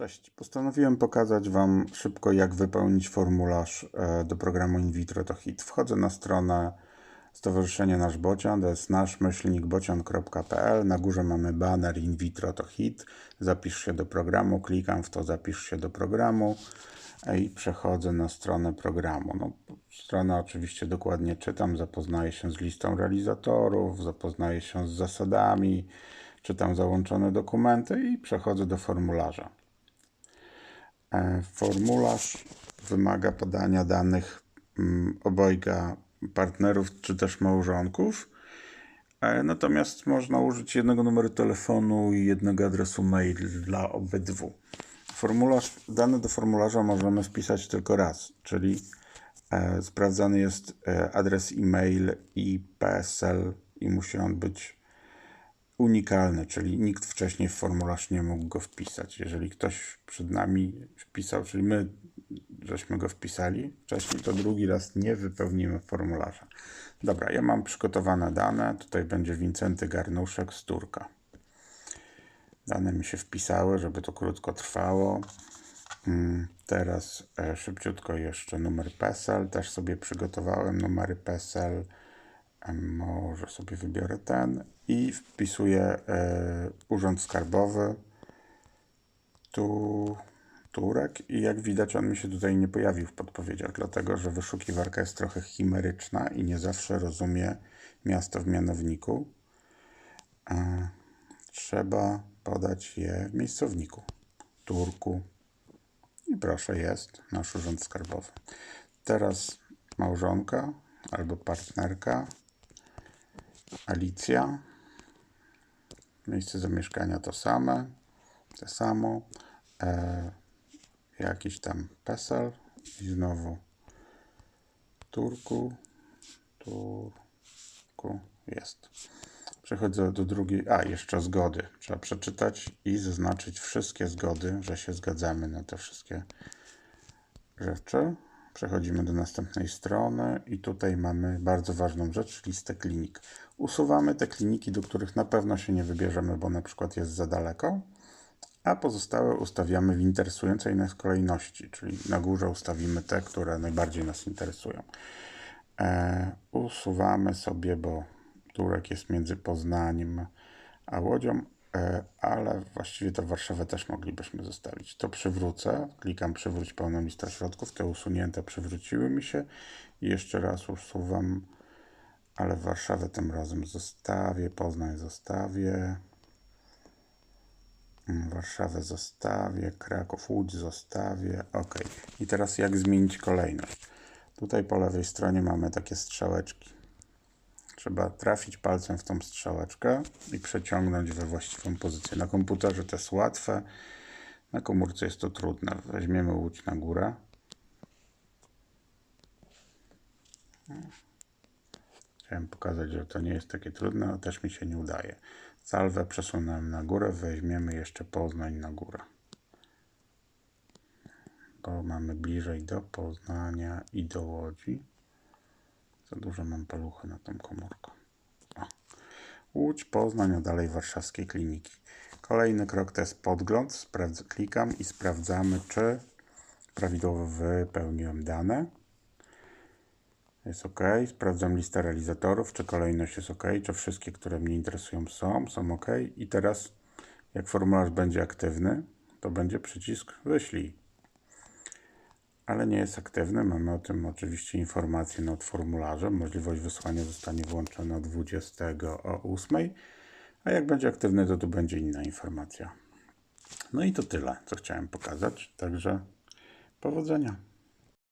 Cześć. Postanowiłem pokazać Wam szybko, jak wypełnić formularz e, do programu In Vitro to Hit. Wchodzę na stronę Stowarzyszenia Nasz Bocian, to jest nasz-bocian.pl. Na górze mamy banner In Vitro to Hit. Zapisz się do programu, klikam w to Zapisz się do programu e, i przechodzę na stronę programu. No, stronę oczywiście dokładnie czytam, zapoznaję się z listą realizatorów, zapoznaję się z zasadami, czytam załączone dokumenty i przechodzę do formularza. E, Formularz wymaga podania danych mm, obojga partnerów czy też małżonków. E, Natomiast można użyć jednego numeru telefonu i jednego adresu mail dla obydwu. Formularz, dane do formularza możemy wpisać tylko raz, czyli e, sprawdzany jest adres e-mail i PESEL i musi on być unikalny, czyli nikt wcześniej w formularz nie mógł go wpisać. Jeżeli ktoś przed nami wpisał, czyli my żeśmy go wpisali wcześniej, to drugi raz nie wypełnimy formularza. Dobra, ja mam przygotowane dane. Tutaj będzie Wincenty Garnuszek z Turka. Dane mi się wpisały, żeby to krótko trwało. Mm, Teraz e, szybciutko jeszcze numer PESEL. Też sobie przygotowałem numery PESEL. Może sobie wybiorę ten i wpisuję e, Urząd Skarbowy. Tu Turek i jak widać on mi się tutaj nie pojawił w podpowiedziach, dlatego że wyszukiwarka jest trochę chimeryczna i nie zawsze rozumie miasto w mianowniku. E, Trzeba podać je w miejscowniku. Turku. I proszę, jest nasz urząd skarbowy. Teraz małżonka albo partnerka. Alicja. Miejsce zamieszkania to same. To samo. E, jakiś tam PESEL. I znowu Turku. Turku. Jest. Przechodzę do drugiej. A, jeszcze zgody. Trzeba przeczytać i zaznaczyć wszystkie zgody, że się zgadzamy na te wszystkie rzeczy. Przechodzimy do następnej strony i tutaj mamy bardzo ważną rzecz, listę klinik. Usuwamy te kliniki, do których na pewno się nie wybierzemy, bo na przykład jest za daleko, a pozostałe ustawiamy w interesującej nas kolejności, czyli na górze ustawimy te, które najbardziej nas interesują. E, usuwamy sobie, bo Turek jest między Poznaniem a Łodzią, ale właściwie to Warszawę też moglibyśmy zostawić. To przywrócę, klikam przywróć pełną listę środków, te usunięte przywróciły mi się i jeszcze raz usuwam, ale Warszawę tym razem zostawię, Poznań zostawię, Mm, Warszawę zostawię, Kraków, Łódź zostawię, ok. I teraz jak zmienić kolejność? Tutaj po lewej stronie mamy takie strzałeczki. Trzeba trafić palcem w tą strzałeczkę i przeciągnąć we właściwą pozycję. Na komputerze to jest łatwe, na komórce jest to trudne. Weźmiemy łódź na górę. Chciałem pokazać, że to nie jest takie trudne, ale też mi się nie udaje. Salwę przesunąłem na górę, weźmiemy jeszcze Poznań na górę. Bo mamy bliżej do Poznania i do Łodzi. Za dużo mam paluchy na tą komórkę. O. Łódź, Poznań, a dalej warszawskie kliniki. Kolejny krok to jest podgląd. Sprawdz, klikam i sprawdzamy, czy prawidłowo wypełniłem dane. Jest OK. Sprawdzam listę realizatorów, czy kolejność jest OK, czy wszystkie, które mnie interesują są, są OK. I teraz, jak formularz będzie aktywny, to będzie przycisk wyślij. Ale nie jest aktywny. Mamy o tym oczywiście informację nad formularzem. Możliwość wysłania zostanie włączona o 20 o 8. A jak będzie aktywny, to tu będzie inna informacja. No i to tyle, co chciałem pokazać. Także powodzenia.